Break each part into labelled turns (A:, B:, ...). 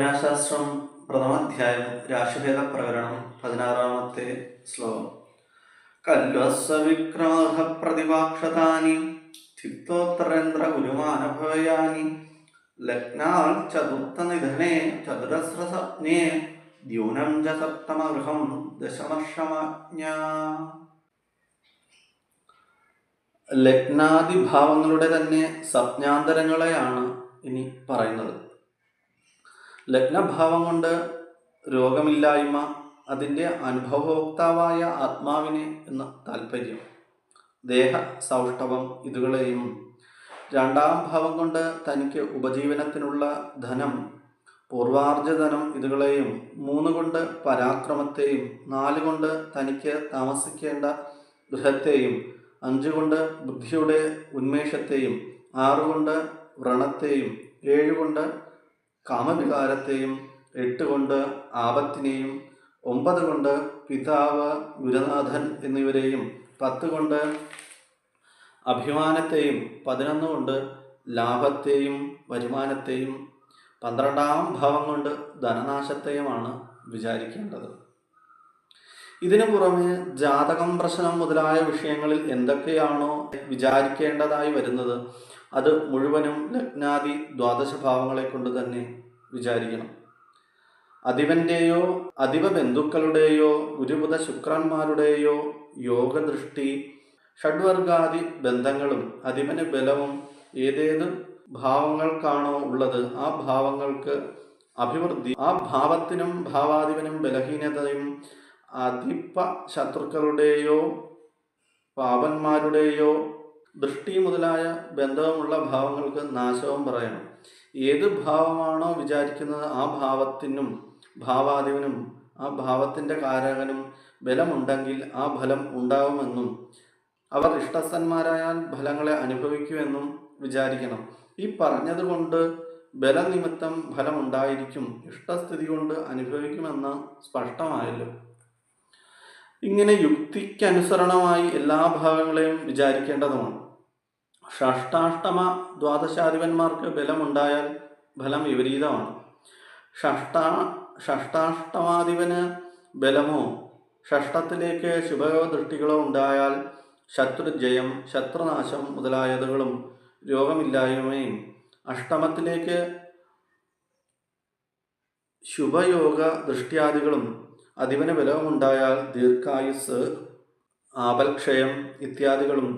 A: ഭാവനാശാസ്ത്രം പ്രഥമാധ്യായം രാശിഭേദ പ്രകരണം പതിനാറാമത്തെ ശ്ലോകം. കല്വസ്വവിക്രമഹ പ്രതിപാക്ഷതാനി ചിത്തോത്തരേന്ദ്ര ഗുരുമാനഭയാനി ലഗ്നാൽ ചതുർത്ഥ നിധനെ ചതുരസ്രസജ്ഞേ ദ്യൂനം ച സപ്തമഗൃഹം ദശമർഷമാജ്ഞ. ലഗ്നാദിഭാവങ്ങളുടെ തന്നെ സ്വപ്നാന്തരങ്ങളെയാണ് ഇനി പറയുന്നത്. ലഗ്നഭാവം കൊണ്ട് രോഗമില്ലായ്മ അതിന്റെ അനുഭവോക്താവായ ആത്മാവിനെ എന്ന താല്പര്യം ദേഹ സൗഷ്ഠവം ഇതുകളെയും രണ്ടാം ഭാവം കൊണ്ട് തനിക്ക് ഉപജീവനത്തിനുള്ള ധനം പൂർവാർജധനം ഇതുകളെയും മൂന്ന് കൊണ്ട് പരാക്രമത്തെയും നാല് കൊണ്ട് തനിക്ക് താമസിക്കേണ്ട ഗൃഹത്തെയും അഞ്ചുകൊണ്ട് ബുദ്ധിയുടെ ഉന്മേഷത്തെയും ആറുകൊണ്ട് വ്രണത്തെയും ഏഴുകൊണ്ട് കാമവികാരത്തെയും എട്ട് കൊണ്ട് ആപത്തിനെയും ഒമ്പത് കൊണ്ട് പിതാവ് ഗുരുനാഥൻ എന്നിവരെയും പത്ത് കൊണ്ട് അഭിമാനത്തെയും പതിനൊന്ന് കൊണ്ട് ലാഭത്തെയും വരുമാനത്തെയും പന്ത്രണ്ടാം ഭാവം കൊണ്ട് ധനനാശത്തെയുമാണ് വിചാരിക്കേണ്ടത്. ഇതിനു പുറമെ ജാതകം പ്രശ്നം മുതലായ വിഷയങ്ങളിൽ എന്തൊക്കെയാണോ വിചാരിക്കേണ്ടതായി വരുന്നത് അത് മുഴുവനും ലഗ്നാദി ദ്വാദശ ഭാവങ്ങളെ കൊണ്ട് തന്നെ വിചാരിക്കണം. അധിപന്റെയോ അധിപ ബന്ധുക്കളുടെയോ ഗുരുബുധ ശുക്രന്മാരുടെയോ യോഗദൃഷ്ടി ഷഡ്വർഗാദി ബന്ധങ്ങളും അധിപന് ബലവും ഏതേത് ഭാവങ്ങൾക്കാണോ ഉള്ളത് ആ ഭാവങ്ങൾക്ക് അഭിവൃദ്ധി ആ ഭാവത്തിനും ഭാവാധിപനും ബലഹീനതയും അധിപ ശത്രുക്കളുടെയോ പാപന്മാരുടെയോ ദൃഷ്ടി മുതലായ ബന്ധവുമുള്ള ഭാവങ്ങൾക്ക് നാശവും പറയണം. ഏത് ഭാവമാണോ വിചാരിക്കുന്നത് ആ ഭാവത്തിനും ഭാവാദിവിനും ആ ഭാവത്തിന്റെ കാരകനും ബലമുണ്ടെങ്കിൽ ആ ഫലം ഉണ്ടാവുമെന്നും അവർ ഇഷ്ടസ്ഥന്മാരായാൽ ഫലങ്ങളെ അനുഭവിക്കുമെന്നും വിചാരിക്കണം. ഈ പറഞ്ഞതുകൊണ്ട് ബലനിമിത്തം ഫലമുണ്ടായിരിക്കും ഇഷ്ടസ്ഥിതി കൊണ്ട് അനുഭവിക്കുമെന്ന് സ്പഷ്ടമായല്ലോ. ഇങ്ങനെ യുക്തിക്കനുസരണമായി എല്ലാ ഭാവങ്ങളെയും വിചാരിക്കേണ്ടതുമാണ്. ഷഷ്ടാഷ്ടമ ദ്വാദശാധിപന്മാർക്ക് ബലമുണ്ടായാൽ ഫലം വിപരീതമാണ്. ഷഷ്ടാ ഷഷ്ടാഷ്ടമാധിപന് ബലമോ ഷഷ്ടത്തിലേക്ക് ശുഭദൃഷ്ടികളോ ഉണ്ടായാൽ ശത്രുജയം ശത്രുനാശം മുതലായതുകളും രോഗമില്ലായ്മയും അഷ്ടമത്തിലേക്ക് ശുഭയോഗ ദൃഷ്ടിയാദികളും അധിപന ബലവുമുണ്ടായാൽ ദീർഘായുസ് ആപൽക്ഷയം ഇത്യാദികളും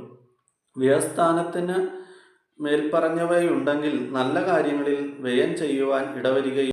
A: വ്യയസ്ഥാനത്തിന് മേൽപ്പറഞ്ഞവയുണ്ടെങ്കിൽ നല്ല കാര്യങ്ങളിൽ വ്യയം ചെയ്യുവാൻ ഇടവരികയും